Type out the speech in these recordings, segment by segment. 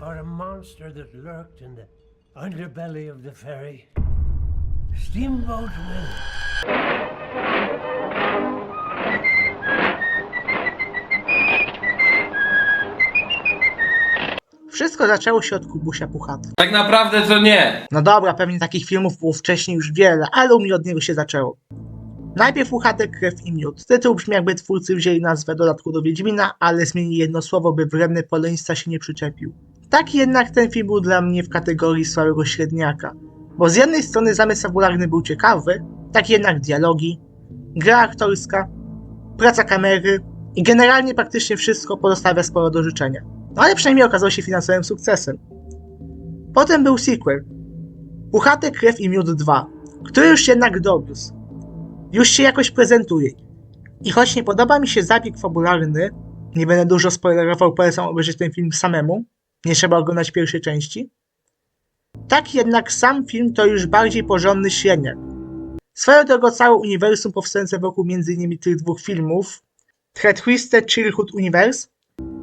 or a monster that lurked in the underbelly of the ferry? Steamboat Willie. Wszystko zaczęło się od Kubusia Puchaty. Tak naprawdę to nie. No dobra, pewnie takich filmów było wcześniej już wiele, ale u mnie od niego się zaczęło. Najpierw Puchatek Krew i Miód. Tytuł brzmi jakby twórcy wzięli nazwę dodatku do Wiedźmina, ale zmienili jedno słowo, by wredny polonista się nie przyczepił. Tak jednak ten film był dla mnie w kategorii słabego średniaka. Bo z jednej strony zamysł fabularny był ciekawy, tak jednak dialogi, gra aktorska, praca kamery i generalnie praktycznie wszystko pozostawia sporo do życzenia. No ale przynajmniej okazał się finansowym sukcesem. Potem był sequel, Puchate Krew i Miód 2, który już jednak dowiózł. Już się jakoś prezentuje. I choć nie podoba mi się zabieg fabularny, nie będę dużo spoilerował, polecam obejrzeć ten film samemu, nie trzeba oglądać pierwszej części. Tak jednak sam film to już bardziej porządny średniak. Swoją drogą całe uniwersum powstające wokół m.in. tych dwóch filmów, The Twisted Childhood Universe,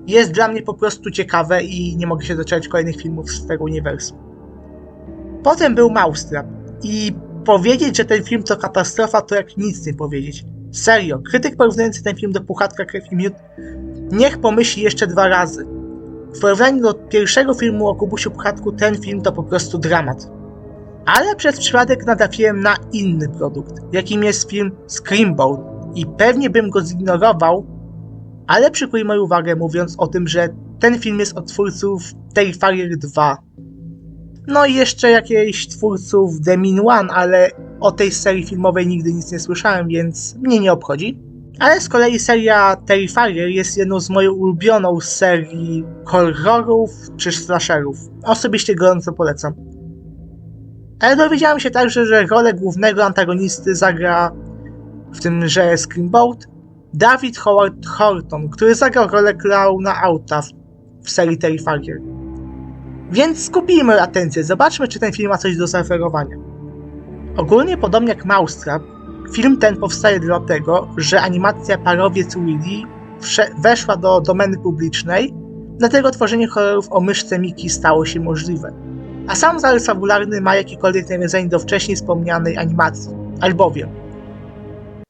jest dla mnie po prostu ciekawe i nie mogę się doczekać kolejnych filmów z tego uniwersum. Potem był Mousetrap i powiedzieć, że ten film to katastrofa, to jak nic nie powiedzieć. Serio, krytyk porównujący ten film do Puchatka Krew i Miód niech pomyśli jeszcze dwa razy. W porównaniu do pierwszego filmu o Kubusiu Puchatku ten film to po prostu dramat. Ale przez przypadek natrafiłem na inny produkt, jakim jest film Screamboat i pewnie bym go zignorował, ale przykuj moją uwagę mówiąc o tym, że ten film jest od twórców Terrifier 2. No i jeszcze jakichś twórców The Min One, ale o tej serii filmowej nigdy nic nie słyszałem, więc mnie nie obchodzi. Ale z kolei seria Terrifier jest jedną z moją ulubioną serii horrorów czy slasherów. Osobiście gorąco polecam. Ale dowiedziałem się także, że rolę głównego antagonisty zagra w tymże Screamboat David Howard Horton, który zagrał rolę Clowna Auta w, w serii Terrifier. Więc skupijmy atencję, zobaczmy czy ten film ma coś do zaoferowania. Ogólnie podobnie jak Mousetrap, film ten powstaje dlatego, że animacja Parowiec Willy weszła do domeny publicznej, dlatego tworzenie horrorów o myszce Miki stało się możliwe. A sam zarys fabularny ma jakiekolwiek nawiązanie do wcześniej wspomnianej animacji, albowiem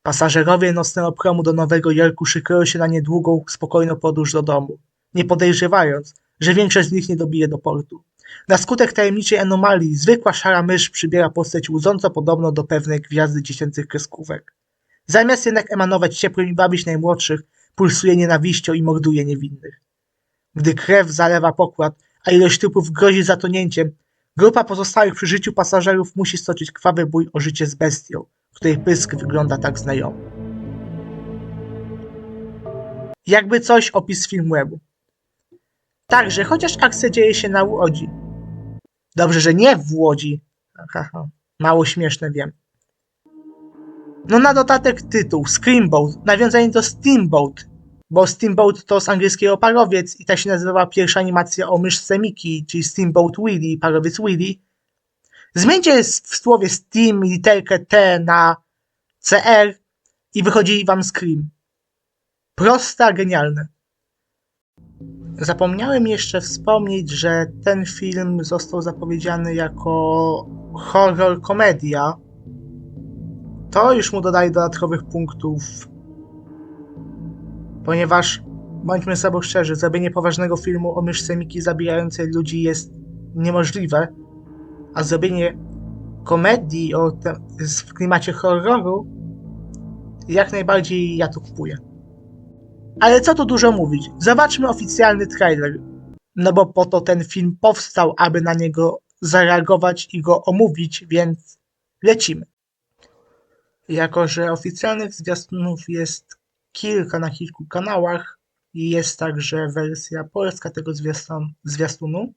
Pasażerowie nocnego promu do Nowego Jorku szykują się na niedługą, spokojną podróż do domu, nie podejrzewając, że większość z nich nie dobije do portu. Na skutek tajemniczej anomalii zwykła szara mysz przybiera postać łudząco podobną do pewnej gwiazdy dziecięcych kreskówek. Zamiast jednak emanować ciepłem i bawić najmłodszych, pulsuje nienawiścią i morduje niewinnych. Gdy krew zalewa pokład, a ilość trupów grozi zatonięciem, grupa pozostałych przy życiu pasażerów musi stoczyć krwawy bój o życie z bestią, której pysk wygląda tak znajomo. Jakby coś opis filmu. Także, chociaż akcja dzieje się na Łodzi. Dobrze, że nie w Łodzi. Mało śmieszne wiem. No na dodatek tytuł Screamboat, nawiązanie do Steamboat, bo Steamboat to z angielskiego parowiec i tak się nazywała pierwsza animacja o myszce Miki, czyli Steamboat Willy, parowiec Willy. Zmieńcie w słowie Steam literkę T na CR i wychodzi wam Scream. Proste, genialne. Zapomniałem jeszcze wspomnieć, że ten film został zapowiedziany jako horror komedia. To już mu dodaje dodatkowych punktów, ponieważ bądźmy sobie szczerzy, zrobienie poważnego filmu o myszce Miki zabijającej ludzi jest niemożliwe, a zrobienie komedii o w klimacie horroru jak najbardziej ja to kupuję. Ale co tu dużo mówić? Zobaczmy oficjalny trailer. No bo po to ten film powstał, aby na niego zareagować i go omówić, więc lecimy. Jako, że oficjalnych zwiastunów jest kilka na kilku kanałach i jest także wersja polska tego zwiastun- zwiastunu,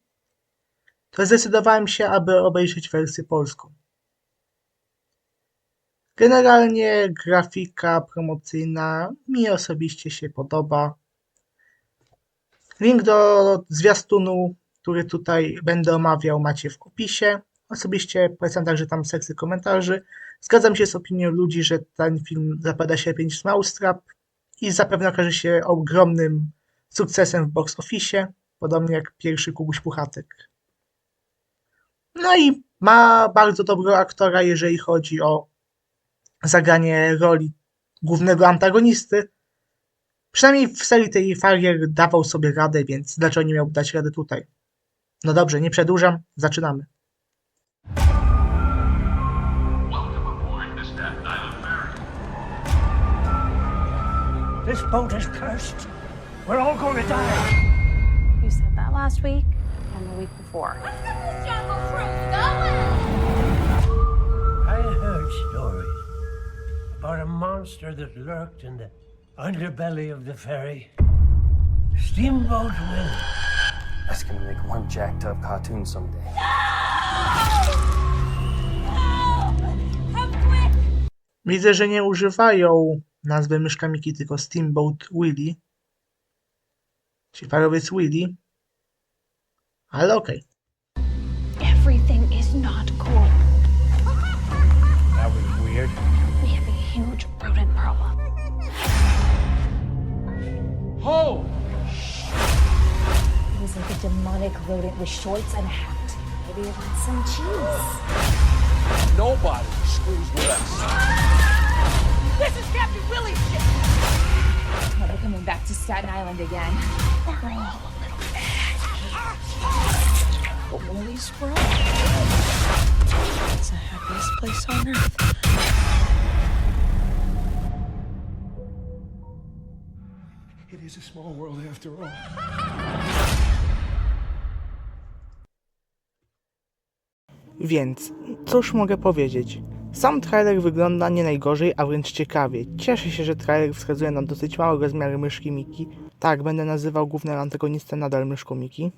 to zdecydowałem się, aby obejrzeć wersję polską. Generalnie grafika promocyjna mi osobiście się podoba. Link do zwiastunu, który tutaj będę omawiał, macie w opisie. Osobiście polecam także tam sekcję komentarzy. Zgadzam się z opinią ludzi, że ten film zapada się lepiej niż Mousetrap i zapewne okaże się ogromnym sukcesem w box office. Podobnie jak pierwszy Kubuś Puchatek. No i ma bardzo dobrego aktora, jeżeli chodzi o zagranie roli głównego antagonisty. Przynajmniej w serii tej Farrier dawał sobie radę, więc dlaczego nie miałby dać rady tutaj? No dobrze, nie przedłużam, zaczynamy. This boat is cursed. We're all going to die. You said that last week and the week before. About a monster that lurked in the underbelly of the ferry. Steamboat Willie. That's gonna make one jacked up cartoon someday. Widzę, że nie używają nazwy myszka Miki, tylko Steamboat Willie. Czyli parowiec Willie. Ale okej. Everything Oh! It was like a demonic rodent with shorts and a hat. Maybe it wants some cheese. Nobody screws with us. This is Captain Willie's ship! They're coming back to Staten Island again. We're all a little bad. But Willie's world? It's the happiest place on earth. It is a small world after all. Więc, cóż mogę powiedzieć? Sam trailer wygląda nie najgorzej, a wręcz ciekawie. Cieszę się, że trailer wskazuje na dosyć małe rozmiary myszki Miki. Tak, będę nazywał głównego antagonistę nadal myszką Miki.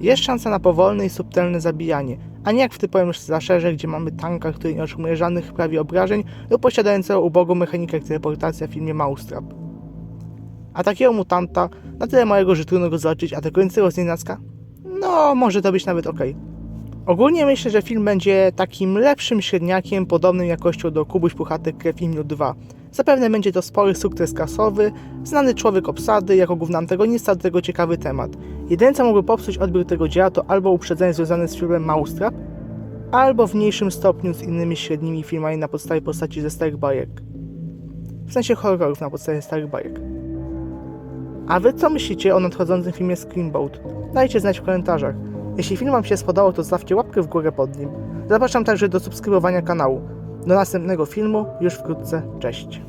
Jest szansa na powolne i subtelne zabijanie, a nie jak w typowym slasherze, gdzie mamy tanka, który nie otrzymuje żadnych prawie obrażeń lub posiadającego ubogą mechanikę jak teleportacja w filmie Mousetrap. A takiego mutanta, na tyle małego, że trudno go zobaczyć atakującego z nienacka? No, może to być nawet okej. Ogólnie myślę, że film będzie takim lepszym średniakiem, podobnym jakością do Kubuś Puchatek Krew i Minut 2. Zapewne będzie to spory sukces kasowy, znany człowiek obsady, jako główny antagonista do tego ciekawy temat. Jedyne co mógłby popsuć odbiór tego dzieła to albo uprzedzenie związane z filmem Mousetrap, albo w mniejszym stopniu z innymi średnimi filmami na podstawie postaci ze starych bajek. W sensie horrorów na podstawie starych bajek. A wy co myślicie o nadchodzącym filmie Screamboat? Dajcie znać w komentarzach. Jeśli film Wam się spodobał, to zostawcie łapkę w górę pod nim. Zapraszam także do subskrybowania kanału. Do następnego filmu już wkrótce. Cześć.